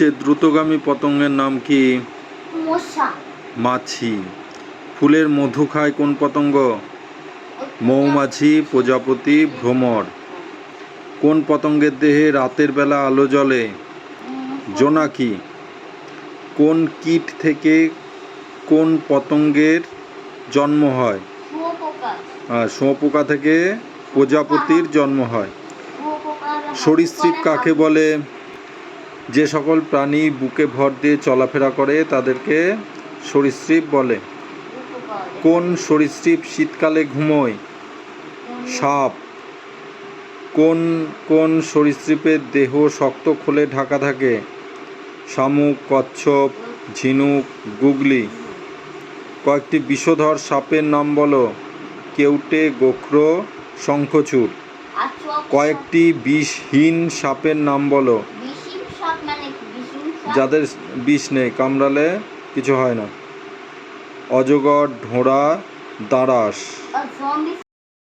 সবচেয়ে দ্রুতগামী পতঙ্গের নাম কি? মাছি। ফুলের মধু খায় কোন পতঙ্গ? মৌমাছি প্রজাপতি ভ্রমর। কোন পতঙ্গের দেহে রাতের বেলা আলো জ্বলে? জোনাকি। কোন কীট থেকে কোন পতঙ্গের জন্ম হয়? শুয়োপোকা। থেকে প্রজাপতির জন্ম হয়। সরীসৃপ কাকে বলে? যে সকল প্রাণী বুকে ভর দিয়ে চলাফেরা করে, তাদেরকে সরীসৃপ বলে। কোন সরীসৃপ শীতকালে ঘুমোয়? সাপ। কোন কোন সরীসৃপের দেহ শক্ত খোলে ঢাকা থাকে? শামুক, কচ্ছপ, ঝিনুক, গুগলি। কয়েকটি বিষধর সাপের নাম বলো। কেউটে, গোখরো শঙ্খচূড় কয়েকটি বিষহীন সাপের নাম বলো বিশিম সাপ মানে কি বিশিম সাপ যাদের বিষ নেই কামড়ালে কিছু হয় না। অজগর ঢোড়া দাঁড়াস